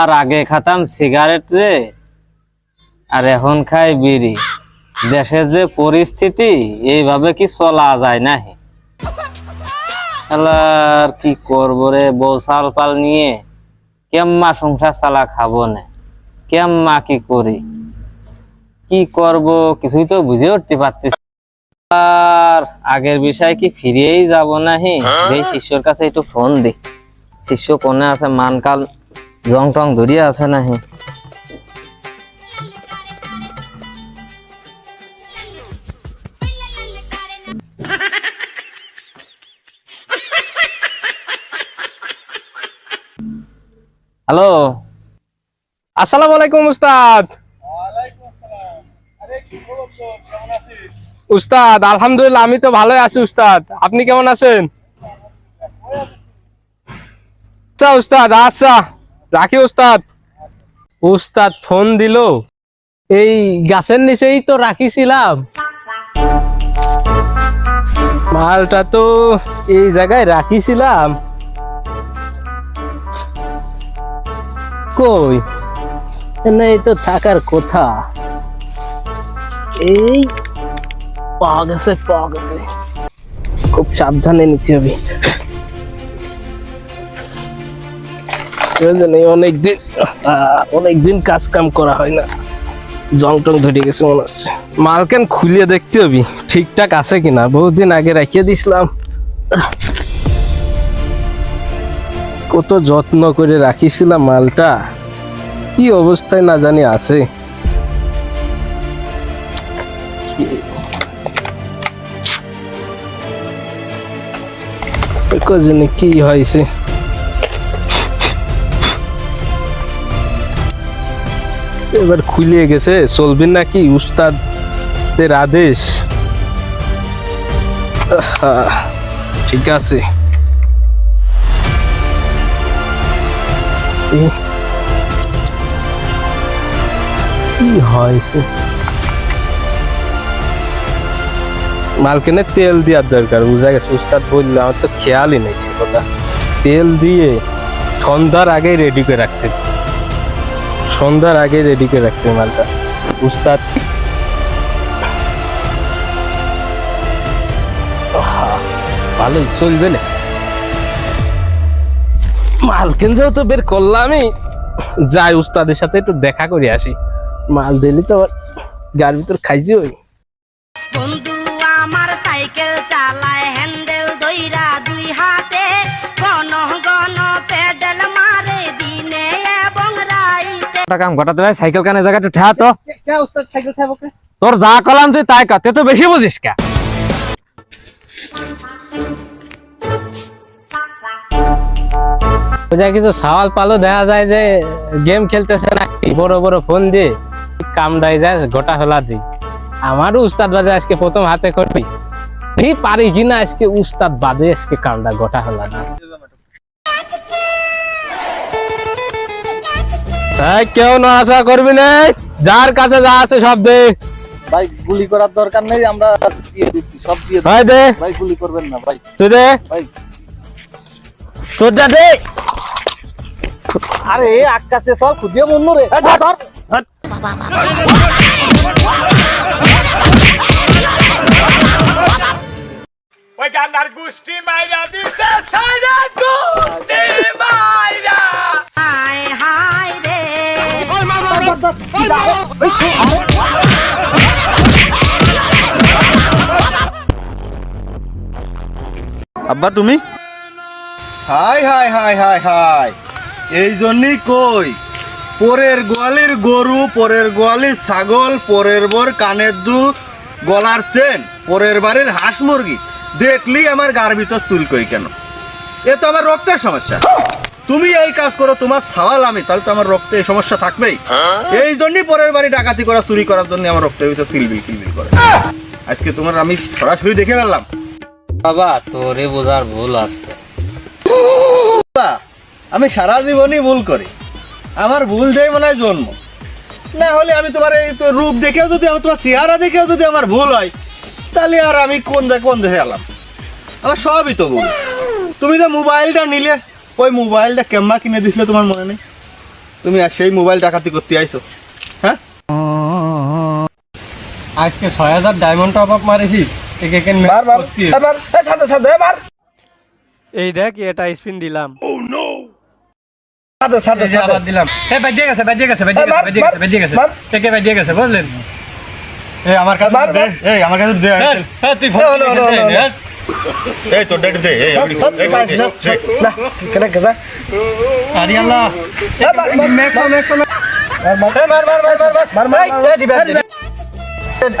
আর আগে খাতাম সিগারেট রে আর এখন খাই বিড়ি। দেশের যে পরিস্থিতি এইভাবে কি চলা যায় নাহি? আর কি করব রে বৌসাল পাল নিয়ে। কেম্মা সংসার চালা খাব না? কেম্মা কি করি? কি করব কিছুই তো বুঝে উঠতে পারতেছি আর আগের বিষয় কি ফিরিয়েই যাব নাহি? এই শিষ্যর কাছে একটু ফোন দি। শিষ্য কোনে আছে? মানকাল জং টং ধরিয়া আছে নাহি। হ্যালো। আসসালামু আলাইকুম, উস্তাদ। উস্তাদ, আলহামদুলিল্লাহ, আমি তো ভালোই আছি, উস্তাদ। আপনি কেমন আছেন? আচ্ছা উস্তাদ আচ্ছা। রাখি উস্তাদ উস্তাদ ফোন দিল। এই গাছের নিচেই তো রাখিছিলাম। মালটা তো এই জায়গায় রাখিছিলাম। কই? এই তো থাকার কথা। এই পাওয়া গেছে পাওয়া গেছে। খুব সাবধানে নিতে হবে। অনেকদিন অনেকদিন কাজ কাম করা হয় না। জং টং ধরে গেছে মনে হচ্ছে। মালকেন খুলিয়ে দেখতে হবে, ঠিকঠাক আছে কিনা। বহুদিন আগে রাখিয়ে দিছিলাম। কত যত্ন করে রাখিছিলাম মালটা। কি অবস্থায় না জানি আছে। কি হয়েছে? এবার খুলিয়ে গেছে চলবেন নাকি উস্তাদের আদেশ? ঠিক আছে। কি হয়েছে? মালকেনে তেল দেওয়ার দরকার, বুঝা গেছে? উস্তাদ বলল, আমার তো খেয়ালই নেই সে কথা। তেল দিয়ে সন্ধ্যার আগে রেডি করে রাখতে সন্ধ্যার আগে রেডি করে রাখতে মালটা। উস্তাদ। ভালোই চলবে না। মালকেন যেহেতু বের করলামই, যাই উস্তাদের সাথে একটু দেখা করে আসি। মাল দিলি তো গাড়ির ভিতর খাইছি ওই। বন্ধু, আমার সাইকেল চালায় একটা কাম ঘটাতে ভাই সাইকেল কানে জায়গাটা ঠেয়া তো। উস্তাদ সাইকেল খাব তোর যা কলাম তুই তাই কর তুই তো বেশি বুঝিস কা। বোঝা কিছু সওয়াল পালো দেখা যায় যে গেম খেলতেছে নাকি বড় বড় ফোন দিয়ে। কামড়াই যায় গোটা হলা দি আমারও উস্তাদ বাদে আজকে প্রথম হাতে করবি। পারি কিনা আজকে উস্তাদ বাদে আজকে কামড়া গোটা হলা না। এই কেউ না আশা করবি না। যার কাছে যা আছে সব দে। ভাই গুলি করার দরকার নেই আমরা দিয়ে দিচ্ছি সব দিয়ে ভাই দে। ভাই গুলি করবেন না ভাই। তুই দে। ভাই। তোর যা দে। আরে আকাশে সব খুঁজিয়ে বন্য রে। ধর ধর। ওই গান্ডার গোষ্ঠী মাইরা দিছে সাইরা গোষ্ঠী আব্বা, তুমি? Hi hi hi hi hi. এই জন্যই কই, পরের গোয়ালির গরু, পরের গোয়ালির ছাগল, পরের বর কানের দুধ গলার চেন, পরের বাড়ির হাঁস মুরগি। দেখলি আমার গার ভিতর চুল কই কেন? এ তো আমার রক্তের সমস্যা। তুমি এই কাজ করো তোমার ছাওয়াল আমি তাহলে তো আমার রক্তে এই সমস্যা থাকবেই। এই জন্যই পরের বাড়ি ডাকাতি করা চুরি করার জন্য আমার রক্তের ভিতর কিলবিল কিলবিল করে। আজকে তোমার আমি সরাসরি দেখে ফেললাম। বাবা তোরে বোঝার ভুল আছে। বাবা, আমি সারা জীবনই ভুল করি। আমার ভুল দেয় মনে হয় জন্ম। না হলে আমি তোমার এই তো রূপ দেখেও যদি আমার তোমার চেহারা দেখেও যদি আমার ভুল হয় তাহলে আর আমি কোন কোন দেশে এলাম? আমার সবই তো ভুল। তুমি যে মোবাইলটা নিলে ওই মোবাইলটা কেম্মা কিনে দিছিলে তোমার মনে নেই? তুমি আর সেই মোবাইল ডাকাতি করতে আইছো। হ্যাঁ? আজকে ছয় হাজার ডায়মন্ড টপ আপ মারেছি। একে কেন মার মার। এবার এই সাথে সাথে মার। এই দেখ এটা স্পিন দিলাম। সাথে সাথে সাথে দিলাম। এ বাজিয়ে গেছে বাজিয়ে গেছে মার, গেছে বাজিয়ে গেছে। বাজিয়ে গেছে। একে গেছে বুঝলেন? এই আমার কাছে দে। এই আমার কাছে দে তুই ফোন এই তো ডেট দে এই না কেন কেন আরে আল্লাহ ম্যাক্স ম্যাক্স মার মার মার মার মার মার এই রিভাইভ দে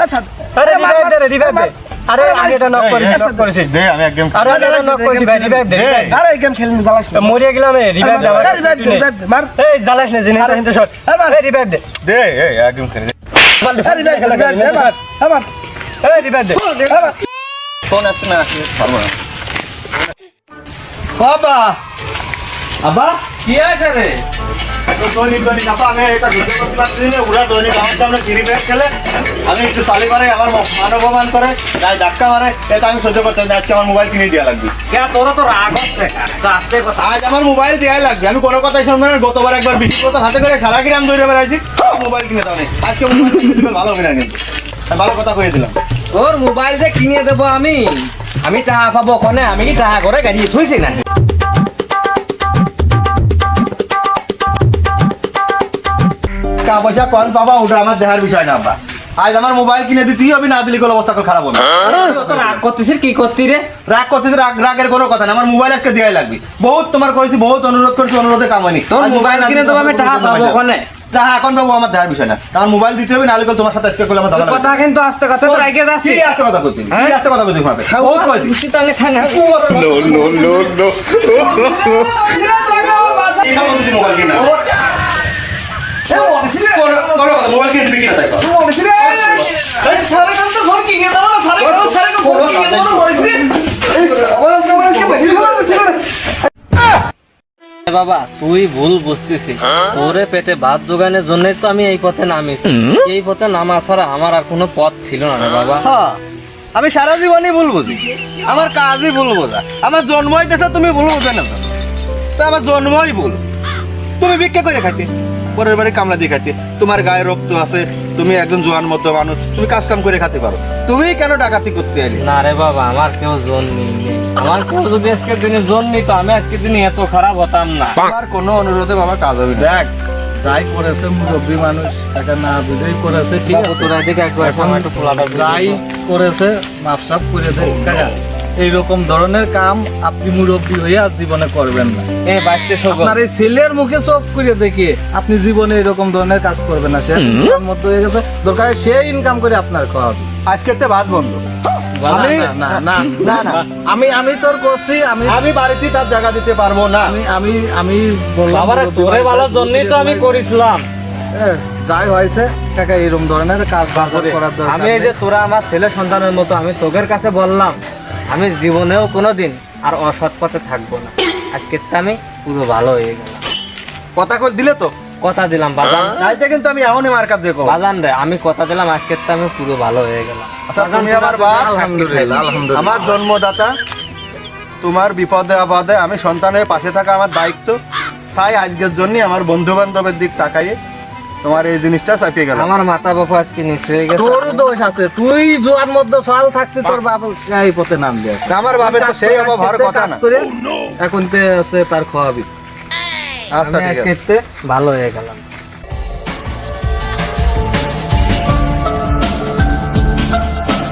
আচ্ছা আরে রিভাইভ দে রিভাইভ দে আরে আগেটা নক করেছি নক করেছি দে আমি একদম আরে আরে নক করেছি ভাই রিভাইভ দে আরে গেম খেলেন জ্বালাস না মরিয়া গেলাম এ রিভাইভ দাও রিভাইভ রিভাইভ মার এই জ্বালাস না জিনিস কিন্তু শট আরে মার এই রিভাইভ দে দে এই একদম খেলে দে আরে রিভাইভ দে মার মার এই রিভাইভ দে ফোন আসছে না আসছে পারব না। বাবা! আবা কি আছে রে? দৈনিক দৈনিক আপা আমি এটা বুঝতে করতে পারছি না। ওরা দৈনিক আমার সামনে ফ্রি ব্যাগ খেলে আমি একটু সালি মারে আমার করে গায়ে ধাক্কা মারে এটা আমি সহ্য করতে না। আজকে আমার মোবাইল কিনে দেওয়া লাগবে। তোরা তো রাগ হচ্ছে তো আসতে কথা আজ আমার মোবাইল দেওয়াই লাগবে। আমি কোনো কথাই শুনব না। গতবার একবার বেশি কথা হাতে করে সারা গ্রাম দৌড়ে বেড়াইছি। মোবাইল কিনে দাও নেই আজকে মোবাইল ভালো হবে না ভালো কথা কয়ে দিলাম। তোর মোবাইল যে কিনে দেবো আমি? আমি টাকা পাবো ওখানে আমি কি টাকা করে গাড়ি থুইছি না? টাকা পয়সা কম পাবা ওটা আমার দেখার বিষয় না আব্বা আজ আমার মোবাইল কিনে দিতেই হবে না দিলে কোনো অবস্থা খারাপ হবে তো রাগ করতেছিস কি করতি রে রাগ করতে রাগ রাগের কোনো কথা না আমার মোবাইল আজকে দেওয়াই লাগবে। বহুত তোমার কয়েছি বহুত অনুরোধ করেছি অনুরোধে কামানি। তোর মোবাইল কিনে দেবো আমি টাকা পাবো ওখানে টাকা এখন পাবো আমার দেখার বিষয় না আমার মোবাইল দিতে হবে নাহলে তোমার সাথে আজকে করলে আমার দাদা কথা কিন্তু আস্তে কথা তো রাগে যাচ্ছি কি আস্তে কথা বলছি কি আস্তে কথা বলছি তোমাকে বহুত কয়েছি খুশি তাহলে খান এই না বলছি মোবাইল কিনা কোনো- কোনো কথা, মোবাইল কিনে দিবি কিনা তাই কর। কোনো বাবা তুই ভুল বুঝতেছি তোরে পেটে ভাত জোগানের জন্য তো আমি এই পথে নামিছি এই পথে নামা ছাড়া আমার আর কোনো পথ ছিল না বাবা। হ্যাঁ, আমি সারা জীবনই ভুল বুঝি। আমার কাজই ভুল বোঝা। আমার জন্মই দেখে তুমি ভুল বোঝা না তো। আমার জন্মই ভুল। তুমি ভিক্ষা করে খাইতে। পরের বাড়ি কামলা দিয়ে খাইতে। তোমার গায়ে রক্ত আছে তুমি একজন জোয়ান মধ্য মানুষ তুমি কাজ কাম করে খেতে পারো। তুমি কেন ডাকাতি করতে এলি? না রে বাবা আমার কেউ জোন নেই আমার কেউ যদি আজকের দিনে জোন নিত আমি আজকের দিনে এত খারাপ হতাম না। আমার কোনো অনুরোধে বাবা কাজ হবে না। দেখ যাই করেছে মুরব্বী মানুষ তাকে না বুঝেই করেছে ঠিক আছে? তোরা একবার যাই। করেছে মাপসাপ করে দেয় কাকা এইরকম ধরনের কাম আপনি মুরব্বী হইয়া জীবনে করবেন না। আপনার এই ছেলের মুখে চোখ করে দেখে আপনি জীবনে এরকম ধরনের কাজ করবেন না। সে মধ্যে হয়ে গেছে। দরকার সে ইনকাম করে আপনার খাওয়াবে আজকে তে ভাত বন্ধ। আমি না না না না আমি আমি তোর করছি আমি আমি বাড়িতে তার জায়গা দিতে পারব না। আমি আমি আমি বললাম বাবারে তোরে ভালোর জন্যই তো আমি করেছিলাম। যাই হয়েছে কাকা এরকম ধরনের কাজ বাজার করার দরকার আমি এই যে তোরা আমার ছেলে সন্তানের মতো আমি তোদের কাছে বললাম আমি জীবনেও কোনোদিন আর অসৎ পথে থাকব না। আজকে তো আমি পুরো ভালো হয়ে গেলাম। কথা কই দিলে তো? কথা দিলাম বাজান। নাইতে কিন্তু আমি এমনই মার্কার দেখো বাজান রে আমি কথা দিলাম আজকে তো আমি পুরো ভালো হয়ে গেলাম। আচ্ছা, তুমি আমার বাপ, আলহামদুলিল্লাহ আলহামদুলিল্লাহ। আমার জন্মদাতা তোমার বিপদে আপদে আমি সন্তানের পাশে থাকা আমার দায়িত্ব। তাই আজকের জন্য আমার বন্ধু বান্ধবের দিক তাকাইয়ে তোমার এই জিনিসটা চাপিয়ে গেল। আমার মাথা বাবা আজকে নিচে হয়ে গেছে। তোর দোষ আছে। তুই জোয়ার মধ্যে সাল থাকতে তোর বাপ। এই পথে নাম দিয়ে আমার বাপের তো সেই অভাব হওয়ার কথা না। এখন তে আছে তার খাওয়াবি আচ্ছা ঠিক আছে। ভালো হয়ে গেলাম।